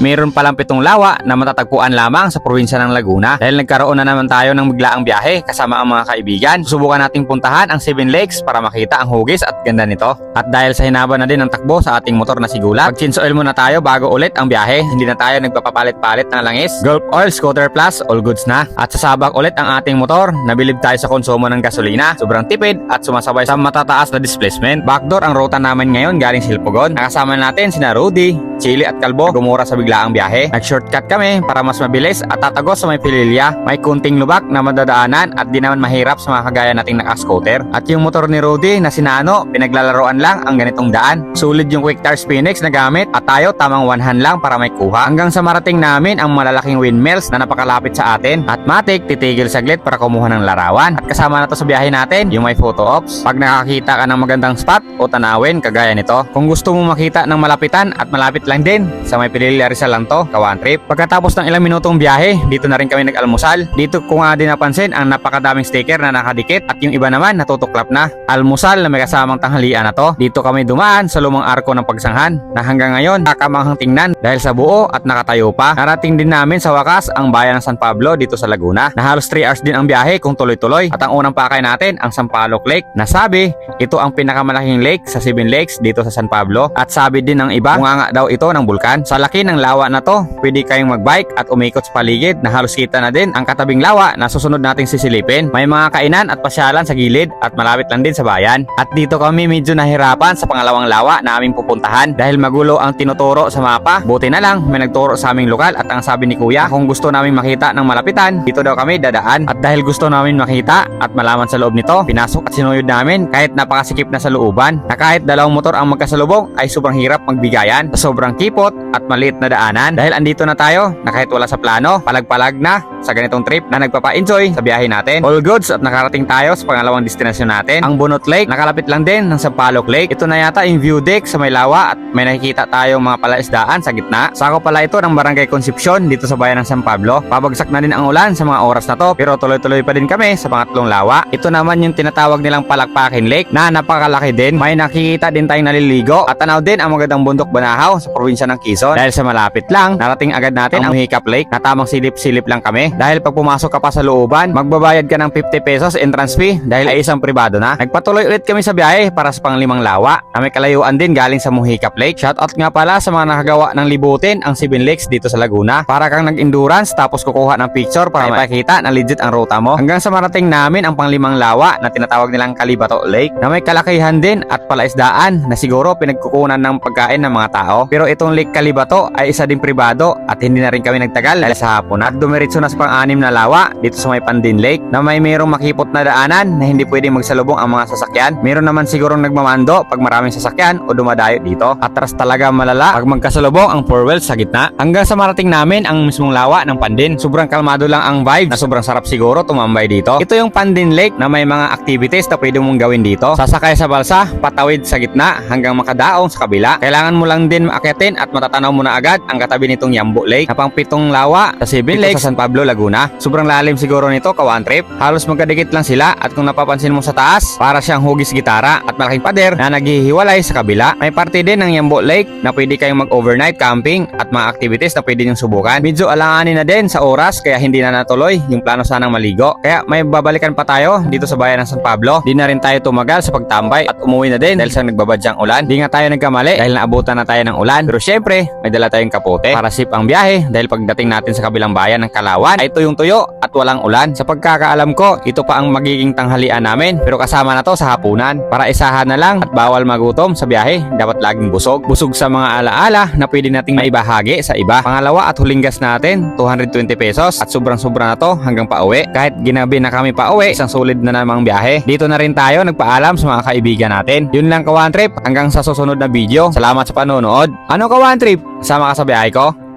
Meron palang pitong lawa na matatagpuan lamang sa probinsya ng Laguna. Dahil nagkaroon na naman tayo ng biglaang biyahe kasama ang mga kaibigan, subukan nating puntahan ang Seven Lakes para makita ang hugis at ganda nito. At dahil sa hinaba na din ng takbo sa ating motor na sigulat, mag-change oil muna tayo bago ulit ang biyahe. Hindi na tayo nagpapapalit-palit ng langis. Gulf Oil Scooter Plus, all goods na. At sasabak ulit ang ating motor, nabilib tayo sa konsumo ng gasolina. Sobrang tipid at sumasabay sa matataas na displacement. Backdoor ang ruta namin ngayon galing Silpogon. Nakasama natin sina Rudy, Chili at Kalbo. Gumura sa biglaang biyahe. Nag-shortcut kami para mas mabilis at tatagos sa may pililya. May kunting lubak na madadaanan at di naman mahirap sa mga kagaya nating naka-scooter. At yung motor ni Rudy na sinano, pinaglalaroan lang ang ganitong daan. Sulit yung Quick Tires Phoenix na gamit at tayo tamang one hand lang para may kuha. Hanggang sa marating namin ang malalaking windmills na napakalapit sa atin. At matik, titigil saglit para kumuha ng larawan. At kasama na to sa biyahe natin, yung may photo ops. Pag nakakita ka ng magandang spot o tanawin, kagaya nito. Kung gusto mo makita ng malapitan at malapit lang din, sa may Pililla Rizal lang to, kawan trip. Pagkatapos ng ilang minutong biyahe, dito na rin kami nag-almusal. Dito ko nga din napansin ang napakadaming sticker na nakadikit at yung iba naman natutuklap na. Almusal na may kasamang tanghalian na to. Dito kami dumaan sa lumang arko ng pagsanghan na hanggang ngayon nakamanghang tingnan dahil sa buo at nakatayo pa. Narating din namin sa wakas ang bayan ng San Pablo dito sa Laguna na halos 3 hours din ang biyahe kung tuloy-tuloy. At ang unang pakay natin ang Sampaloc Lake na sabi ito ang pinakamalaking lake sa Seven Lakes dito sa San Pablo at sabi din ng iba nga daw ito ng bulkan. Sa laki ng lawa na to, pwede kayong magbike at umikot sa paligid na halos kita na din ang katabing lawa na susunod nating sisilipin. May mga kainan at pasyalan sa gilid at malapit lang din sa bayan. At dito kami medyo nahirapan sa pangalawang lawa na aming pupuntahan dahil magulo ang tinuturo sa mapa. Buti na lang may nagturo sa aming lokal at ang sabi ni kuya kung gusto namin makita ng malapitan, dito daw kami dadaan. At dahil gusto namin makita at malaman sa loob nito, pinasok at sinuyod namin kahit napakasikip na sa looban na kahit dalawang motor ang magkasalubong ay sobrang hirap magbigayan sobrang kipot at maliit na daanan dahil andito na tayo na kahit wala sa plano, palag-palag na sa ganitong trip na nagpapa-enjoy sa biyahe natin. All goods at nakarating tayo sa pangalawang destinasyon natin, ang Bunot Lake. Nakalapit lang din ng Sampaloc Lake. Ito na yata yung view deck sa may lawa at may nakikita tayong mga palaisdaan sa gitna. Sako pala ito ng Barangay Concepcion dito sa bayan ng San Pablo. Pabagsak na din ang ulan sa mga oras na to pero tuloy-tuloy pa din kami sa pangatlong lawa. Ito naman yung tinatawag nilang Palakpakin Lake na napakalaki din. May nakikita din tayong naliligo at tanaw din ang magandang bundok Banahaw sa probinsya ng Quezon. Dahil sa malapit lang, narating agad natin ang Muhicap Lake na tamang silip-silip lang kami. Dahil pag pumasok ka pa sa looban, magbabayad ka ng 50 pesos entrance fee dahil ay isang pribado na. Nagpatuloy ulit kami sa biyahe para sa panglimang lawa na may kalayuan din galing sa Muhicap Lake. Shoutout nga pala sa mga nakagawa ng libutin ang Seven Lakes dito sa Laguna. Para kang nag-endurance tapos kukuha ng picture para makita na legit ang ruta mo. Hanggang sa marating namin ang panglimang lawa na tinatawag nilang Kalibato Lake na may kalakihan din at palaisdaan na siguro pinagkukunan ng pagkain ng mga tao. Pero itong Lake Kalibato ay isa din pribado at hindi na rin kami nagtagal dahil sa hapon at dumiretso na sa pang-anim na lawa dito sa may Pandin Lake na may mayroong makipot na daanan na hindi pwedeng magsalubong ang mga sasakyan. Meron naman sigurong nagmamando pag maraming sasakyan o dumadayo dito. Atras talaga malala pag magkasalubong ang four wheels sa gitna. Hanggang sa marating namin ang mismong lawa ng Pandin. Sobrang kalmado lang ang vibe na sobrang sarap siguro tumambay dito. Ito yung Pandin Lake na may mga activities na pwede mong gawin dito. Sasakay sa balsa, patawid sa gitna hanggang makadaong sa kabila. Kailangan mo lang din maakyatin at matatanaw mo na agad ang katabi nitong Yambo Lake na pang pitong lawa sa Seven Lakes sa San Pablo, Laguna. Sobrang lalim siguro nito kawan trip. Halos magkadikit lang sila at kung napapansin mo sa taas, para siyang hugis gitara at malaking pader na naghihiwalay sa kabila. May parte din ng Yambo Lake na pwede kayong mag-overnight camping at mga activities na pwede niyong subukan. Medyo alanganin na din sa oras kaya hindi na natuloy yung plano sanang maligo. Kaya may babalikan pa tayo dito sa bayan ng San Pablo. Di na rin tayo tumagal sa pagtambay at umuwi na din dahil sa nagbabadyang ulan. Di nga tayo nagkamali dahil naabutan na tayo ng ulan. Pero syempre, may dala tayong kapote para sip ang biyahe dahil pagdating natin sa kabilang bayan ng Kalawan ay tuyong-tuyo at walang ulan. Sa pagkakaalam ko, ito pa ang magiging tanghalian namin pero kasama na to sa hapunan. Para isahan na lang at bawal magutom sa biyahe, dapat laging busog. Busog sa mga alaala na pwede nating maibahagi sa iba. Pangalawa at huling gas natin, 220 pesos at sobrang-sobra na to hanggang pauwi. Kahit ginabi na kami pauwi, isang solid na namang biyahe. Dito na rin tayo nagpaalam sa mga kaibigan natin. Yun lang kawan trip, hanggang sa susunod na video. Salamat sa panonood. Ano kawan trip? Sama ka sa biyahe ko?